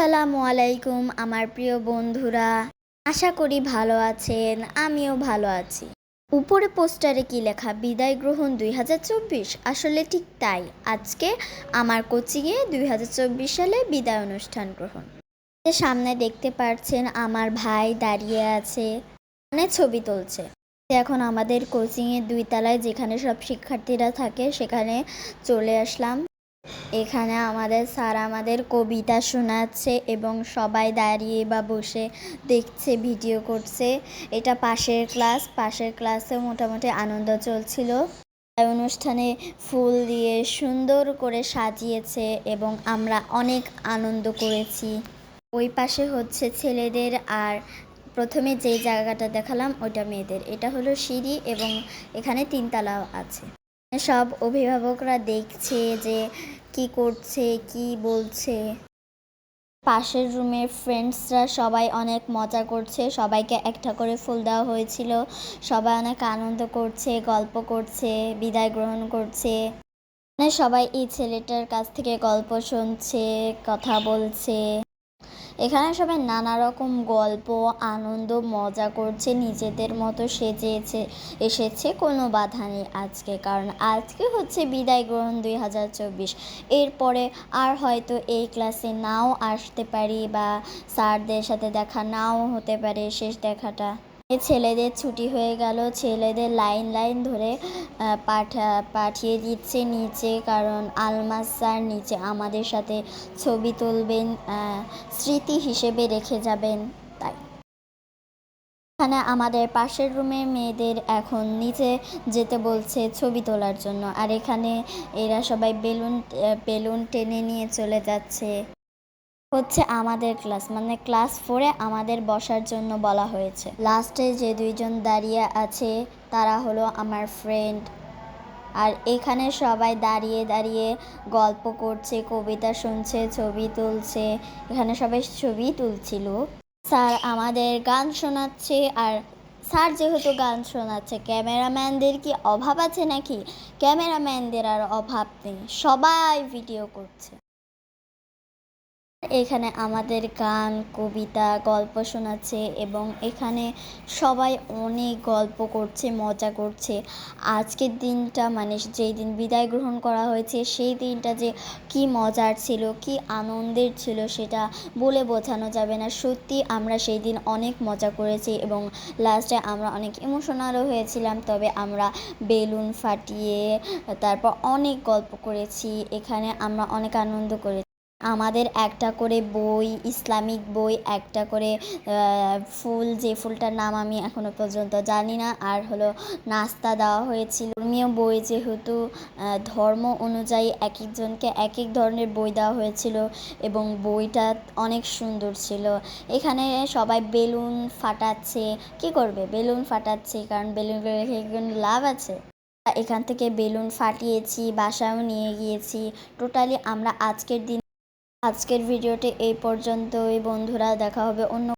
আসসালামু আলাইকুম, আমার প্রিয় বন্ধুরা। আশা করি ভালো আছেন, আমিও ভালো আছি। উপরে পোস্টারে কি লেখা, বিদায় গ্রহণ দুই হাজার চব্বিশ আসলে ঠিক তাই। আজকে আমার কোচিংয়ে দুই হাজার চব্বিশ সালে বিদায় অনুষ্ঠান গ্রহণ। সামনে দেখতে পারছেন, আমার ভাই দাঁড়িয়ে আছে মানে ছবি তুলছে। এখন আমাদের কোচিংয়ের দুই তলায়, যেখানে সব শিক্ষার্থীরা থাকে, সেখানে চলে আসলাম। এখানে আমাদের স্যার আমাদের কবিতা শোনাচ্ছে এবং সবাই দাঁড়িয়ে বা বসে দেখছে, ভিডিও করছে। এটা পাশের ক্লাস, পাশের ক্লাসে মোটামুটি আনন্দ চলছিল। অনুষ্ঠানে ফুল দিয়ে সুন্দর করে সাজিয়েছে এবং আমরা অনেক আনন্দ করেছি। ওই পাশে হচ্ছে ছেলেদের আর প্রথমে যে জায়গাটা দেখালাম ওইটা মেয়েদের। এটা হলো সিঁড়ি এবং এখানে তিনতলাও আছে। সব অভিভাবকরা দেখছে যে কি করছে, কি বলছে। পাশের রুমের ফ্রেন্ডসরা সবাই অনেক মজা করছে, সবাইকে একটা করে ফুল দেওয়া হয়েছিল। সবাই অনেক আনন্দ করছে, গল্প করছে, বিদায় গ্রহণ করছে। মানে সবাই এই ছেলেটার কাছ থেকে গল্প শুনছে, কথা বলছে। এখানে সবাই নানা রকম গল্প, আনন্দ, মজা করছে, নিজেদের মতো সেজেছে, এসেছে, কোনো বাধা নেই আজকে। কারণ আজকে হচ্ছে বিদায় গ্রহণ দুই হাজার চব্বিশ। এরপরে আর হয়তো এই ক্লাসে নাও আসতে পারি বা স্যারদের সাথে দেখা নাও হতে পারে শেষ দেখাটা। ছেলেদের ছুটি হয়ে গেল। ছেলেদের লাইন লাইন ধরে পাঠা, পাঠিয়ে দিচ্ছে নিচে, কারণ আলমাস স্যার নিচে আমাদের সাথে ছবি তুলবেন স্মৃতি হিসেবে রেখে যাবেন, তাই। এখানে আমাদের পাশের রুমে মেয়েদের এখন নিচে যেতে বলছে ছবি তোলার জন্য। আর এখানে এরা সবাই বেলুন বেলুন টেনে নিয়ে চলে যাচ্ছে। হচ্ছে আমাদের ক্লাস মানে ক্লাস ফোরে আমাদের বসার জন্য বলা হয়েছে। লাস্টে যে দুইজন দাঁড়িয়ে আছে, তারা হলো আমার ফ্রেন্ড আর এখানে সবাই দাঁড়িয়ে দাঁড়িয়ে গল্প করছে, কবিতা শুনছে, ছবি তুলছে। এখানে সবাই ছবি তুলছিল। স্যার আমাদের গান শোনাচ্ছে, আর স্যার যেহেতু গান শোনাচ্ছে, ক্যামেরাম্যানদের কি অভাব আছে নাকি? ক্যামেরাম্যানদের আর অভাব নেই, সবাই ভিডিও করছে। এখানে আমাদের গান, কবিতা, গল্প শোনাচ্ছে এবং এখানে সবাই অনেক গল্প করছে, মজা করছে। আজকের দিনটা মানে যেই দিন বিদায় গ্রহণ করা হয়েছে, সেই দিনটা যে কি মজার ছিল, কি আনন্দের ছিল সেটা বলে বোঝানো যাবে না। সত্যি আমরা সেই দিন অনেক মজা করেছি এবং লাস্টে আমরা অনেক ইমোশনালও হয়েছিলাম, তবে আমরা বেলুন ফাটিয়ে তারপর অনেক গল্প করেছি। এখানে আমরা অনেক আনন্দ করেছি। আমাদের একটা করে বই, ইসলামিক বই, একটা করে ফুল, যে ফুলটার নাম আমি এখনও পর্যন্ত জানি না। আর হলো নাস্তা দেওয়া হয়েছিল। ধর্মীয় বই যেহেতু ধর্ম অনুযায়ী এক একজনকে এক এক ধরনের বই দেওয়া হয়েছিল এবং বইটা অনেক সুন্দর ছিল। এখানে সবাই বেলুন ফাটাচ্ছে। কি করবে? বেলুন ফাটাচ্ছে, কারণ বেলুন লাভ আছে? এখান থেকে বেলুন ফাটিয়েছি, বাসায়ও নিয়ে গিয়েছি। টোটালি আমরা আজকের দিন আজকের ভিডিওটি এই পর্যন্তই। বন্ধুরা দেখা হবে অন্য